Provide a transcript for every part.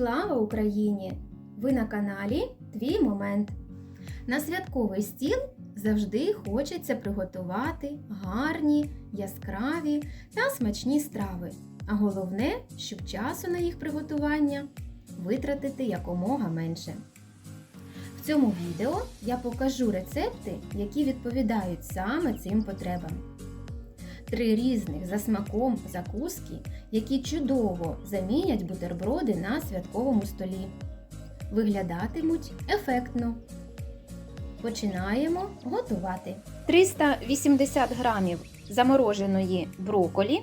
Слава Україні! Ви на каналі Твій Момент. На святковий стіл завжди хочеться приготувати гарні, яскраві та смачні страви. А головне, щоб часу на їх приготування витратити якомога менше. В цьому відео я покажу рецепти, які відповідають саме цим потребам. Три різних за смаком закуски, які чудово замінять бутерброди на святковому столі. Виглядатимуть ефектно. Починаємо готувати. 380 грамів замороженої броколі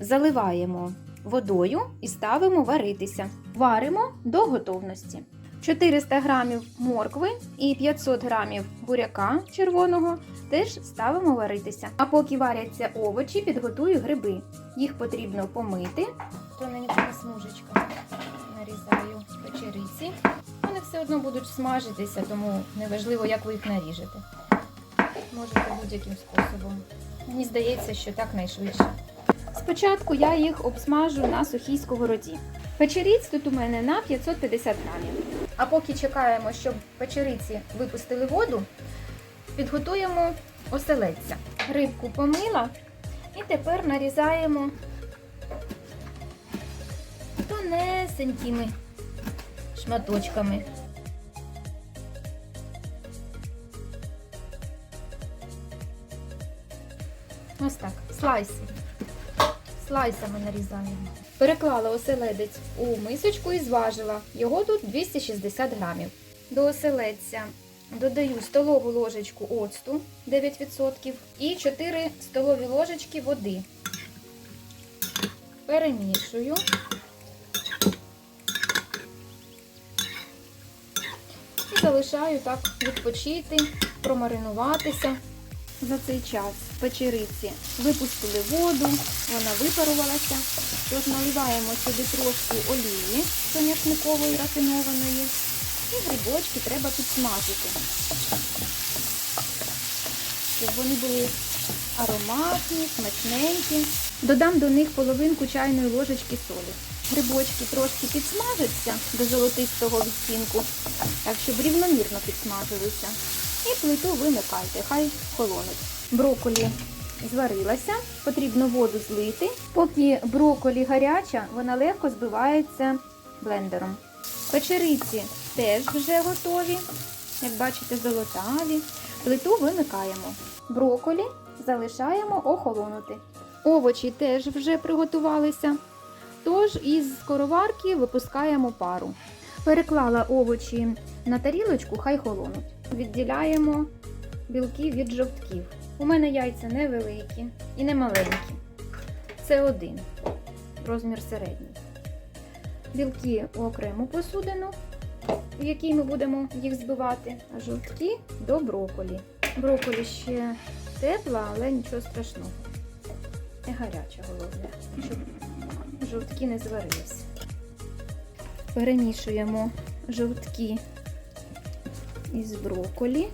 заливаємо водою і ставимо варитися. Варимо до готовності. 400 грамів моркви і 500 грамів буряка червоного теж ставимо варитися. А поки варяться овочі, підготую гриби. Їх потрібно помити. Тоненька смужечка нарізаю печериці. Вони все одно будуть смажитися, тому неважливо, як ви їх наріжете. Можете будь-яким способом. Мені здається, що так найшвидше. Спочатку я їх обсмажу на сухій сковороді. Печеріць тут у мене на 550 грамів. А поки чекаємо, щоб печериці випустили воду, підготуємо оселедця. Рибку помила і тепер нарізаємо тонесенькими шматочками. Ось так, слайси. Слайсами нарізаємо. Переклала оселедець у мисочку і зважила. Його тут 260 грамів. До оселедця додаю столову ложечку оцту 9% і 4 столові ложечки води. Перемішую. І залишаю так відпочити, промаринуватися. За цей час печериці випустили воду, вона випарувалася. Тож наливаємо сюди трошки олії соняшникової рафінованої. І грибочки треба підсмажити, щоб вони були ароматні, смачненькі. Додам до них половинку чайної ложечки солі. Грибочки трошки підсмажаться до золотистого відтінку, так щоб рівномірно підсмажилися. І плиту вимикайте, хай холонуть. Броколі зварилася, потрібно воду злити. Поки броколі гаряча, вона легко збивається блендером. Печериці теж вже готові, як бачите, золотаві. Плиту вимикаємо. Броколі залишаємо охолонути. Овочі теж вже приготувалися. Тож із скороварки випускаємо пару. Переклала овочі на тарілочку, хай холонуть. Відділяємо білки від жовтків. У мене яйця невеликі і не маленькі. Це один, розмір середній. Білки у окрему посудину, в якій ми будемо їх збивати, а жовтки до броколі. Броколі ще тепла, але нічого страшного. Не гаряча головне, щоб жовтки не зварилися. Перемішуємо жовтки із броколі.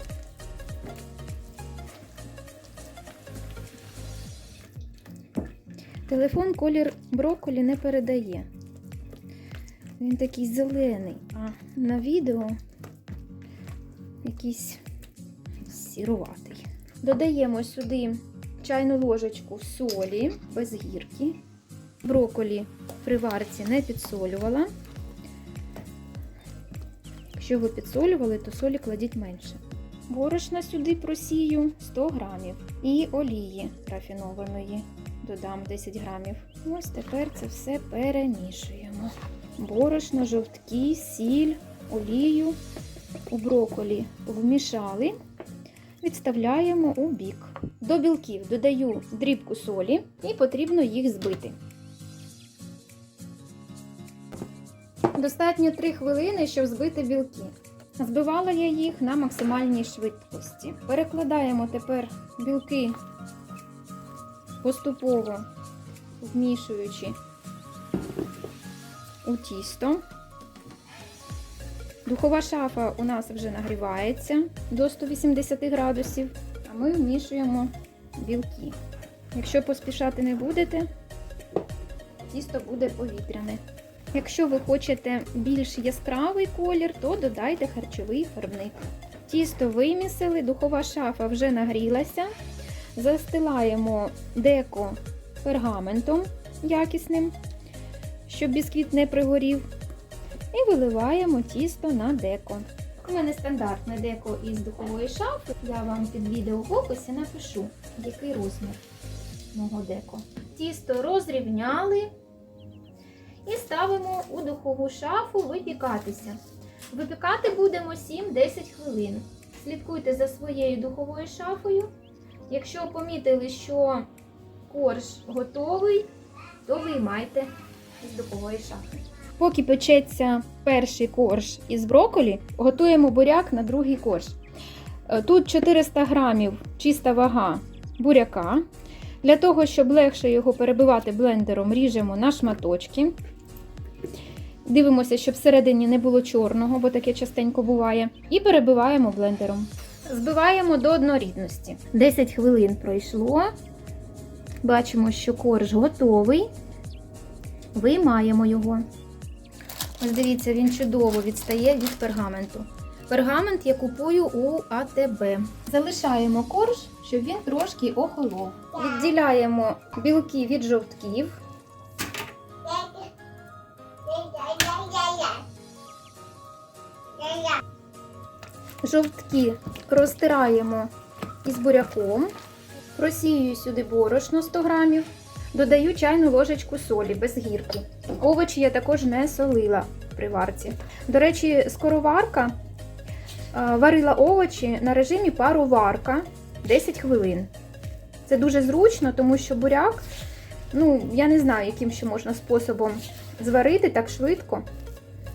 Телефон колір брокколі не передає. Він такий зелений, а на відео якийсь сіруватий. Додаємо сюди чайну ложечку солі без гірки. Брокколі при варці не підсолювала. Якщо ви підсолювали, то солі кладіть менше. Борошна сюди просію 100 грамів. І олії рафінованої додам 10 грамів. Ось тепер це все перемішуємо. Борошно, жовтки, сіль, олію у броколі вмішали, відставляємо у бік. До білків додаю дрібку солі і потрібно їх збити. Достатньо 3 хвилини, щоб збити білки. Збивала я їх на максимальній швидкості. Перекладаємо тепер білки поступово вмішуючи у тісто. Духова шафа у нас вже нагрівається до 180 градусів, а ми вмішуємо білки. Якщо поспішати не будете, тісто буде повітряне. Якщо ви хочете більш яскравий колір, то додайте харчовий фарбник. Тісто вимісили, духова шафа вже нагрілася. Застилаємо деко пергаментом якісним, щоб бісквіт не пригорів. І виливаємо тісто на деко. У мене стандартне деко із духової шафи. Я вам під відео в описі напишу, який розмір мого деко. Тісто розрівняли і ставимо у духову шафу випікатися. Випікати будемо 7-10 хвилин. Слідкуйте за своєю духовою шафою. Якщо помітили, що корж готовий, то виймайте з духової шафи. Поки печеться перший корж із броколі, готуємо буряк на другий корж. Е, Тут 400 грамів чиста вага буряка. Для того, щоб легше його перебивати блендером, ріжемо на шматочки. Дивимося, щоб всередині не було чорного, бо таке частенько буває. І перебиваємо блендером. Збиваємо до однорідності. 10 хвилин пройшло. Бачимо, що корж готовий. Виймаємо його. Ось дивіться, він чудово відстає від пергаменту. Пергамент я купую у АТБ. Залишаємо корж, щоб він трошки охолов. Відділяємо білки від жовтків. Жовтки розтираємо із буряком. Просію сюди борошно 100 грамів. Додаю чайну ложечку солі без гірки. Овочі я також не солила при варці. До речі, скороварка е, варила овочі на режимі пароварка 10 хвилин. Це дуже зручно, тому що буряк, ну, я не знаю, яким ще можна способом зварити так швидко,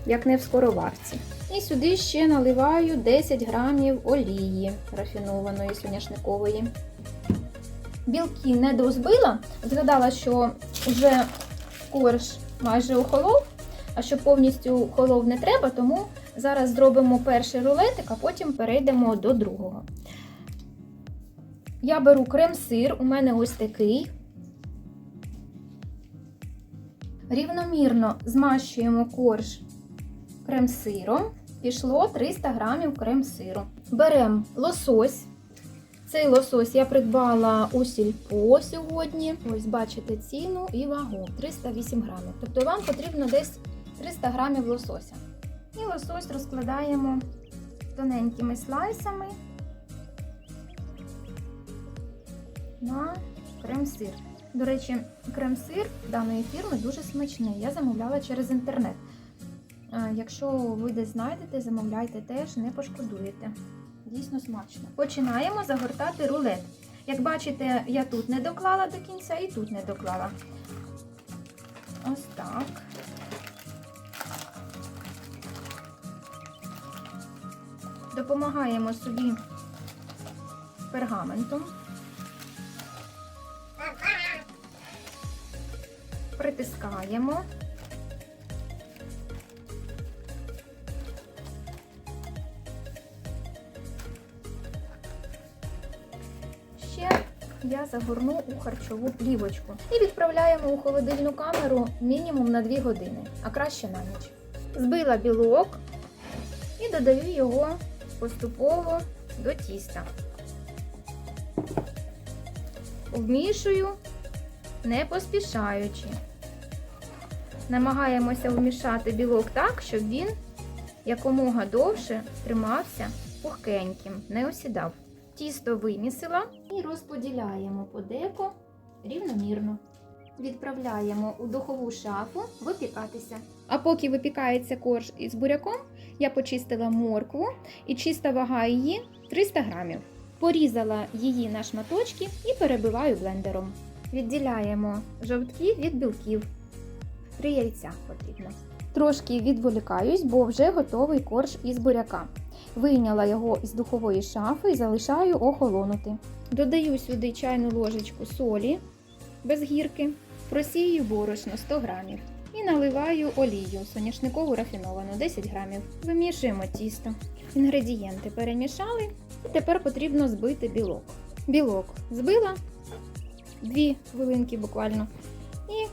як не в скороварці. І сюди ще наливаю 10 грамів олії рафінованої соняшникової. Білки не дозбила, згадала, що вже корж майже охолов, а щоб повністю холов не треба, тому зараз зробимо перший рулетик, а потім перейдемо до другого. Я беру крем-сир, у мене ось такий. Рівномірно змащуємо корж крем-сиром. Пішло 300 грамів крем-сиру. Беремо лосось. Цей лосось я придбала у сільпо сьогодні. Ось бачите ціну і вагу 308 грамів. Тобто вам потрібно десь 300 грамів лосося. І лосось розкладаємо тоненькими слайсами на крем-сир. До речі, крем-сир даної фірми дуже смачний. Я замовляла через інтернет. Е, Якщо ви десь знайдете, замовляйте теж, не пошкодуєте. Дійсно смачно. Починаємо загортати рулет. Як бачите, я тут не доклала до кінця і тут не доклала. Ось так. Допомагаємо собі пергаментом. Притискаємо. Я загорну у харчову плівочку і відправляємо у холодильну камеру мінімум на 2 години, а краще на ніч. Збила білок і додаю його поступово до тіста. Вмішую, не поспішаючи. Намагаємося вмішати білок так, щоб він якомога довше тримався пухкеньким, не осідав. Тісто вимісила і розподіляємо по деко рівномірно. Відправляємо у духову шафу випікатися. А поки випікається корж із буряком, я почистила моркву і чиста вага її 300 грамів. Порізала її на шматочки і перебиваю блендером. Відділяємо жовтки від білків. Три яйця потрібно. Трошки відволікаюсь, бо вже готовий корж із буряка. Вийняла його із духової шафи і залишаю охолонути. Додаю сюди чайну ложечку солі без гірки, просію борошно 100 грамів і наливаю олію соняшникову рафіновану 10 грамів. Вимішуємо тісто. Інгредієнти перемішали. І тепер потрібно збити білок. Білок збила 2 хвилинки буквально і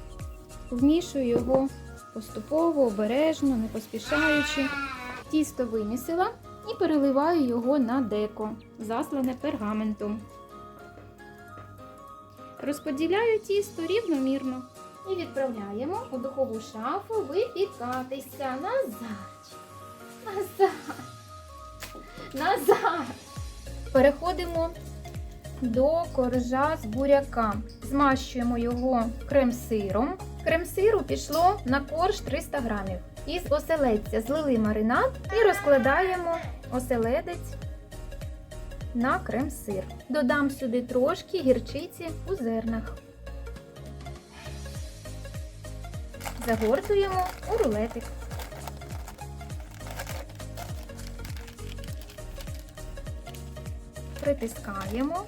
вмішую його Поступово, обережно, не поспішаючи. Тісто вимісила і переливаю його на деко, заслане пергаментом. Розподіляю тісто рівномірно і відправляємо у духову шафу випікатися назад. Назад. Назад. Переходимо до коржа з буряка. Змащуємо його крем-сиром. Крем-сиру пішло на корж 300 грамів. Із оселедця злили маринад і розкладаємо оселедець на крем-сир. Додам сюди трошки гірчиці у зернах. Загортуємо у рулетик. Притискаємо.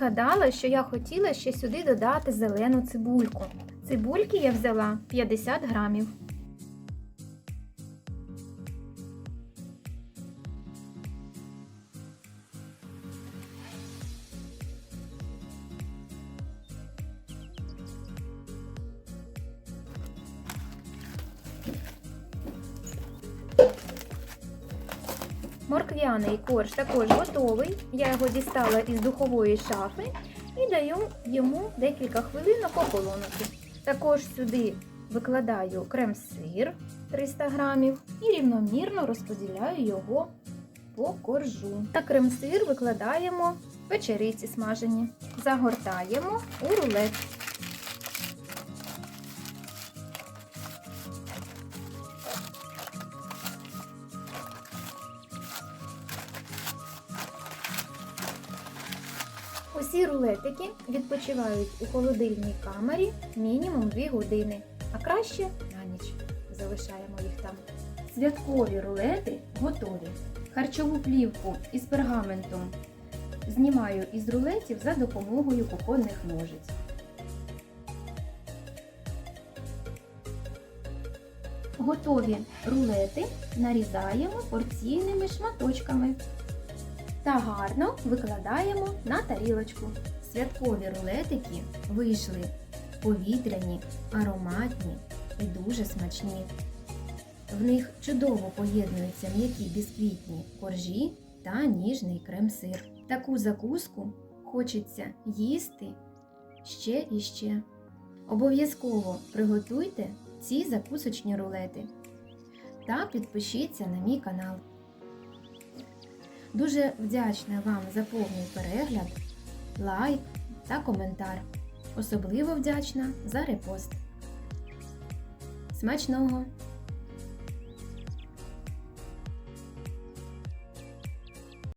Згадала, що я хотіла ще сюди додати зелену цибульку. Цибульки я взяла 50 грамів. Морквяний корж також готовий. Я його дістала із духової шафи і даю йому декілька хвилинок охолонути. Також сюди викладаю крем-сир 300 грамів і рівномірно розподіляю його по коржу. Та крем-сир викладаємо в печериці смажені. Загортаємо у рулет. Усі рулетики відпочивають у холодильній камері мінімум 2 години, а краще на ніч залишаємо їх там. Святкові рулети готові. Харчову плівку із пергаментом знімаю із рулетів за допомогою кухонних ножиць. Готові рулети нарізаємо порційними шматочками та гарно викладаємо на тарілочку. Святкові рулетики вийшли повітряні, ароматні і дуже смачні. В них чудово поєднуються м'які бісквітні коржі та ніжний крем-сир. Таку закуску хочеться їсти ще і ще. Обов'язково приготуйте ці закусочні рулети та підпишіться на мій канал. Дуже вдячна вам за повний перегляд, лайк та коментар. Особливо вдячна за репост. Смачного!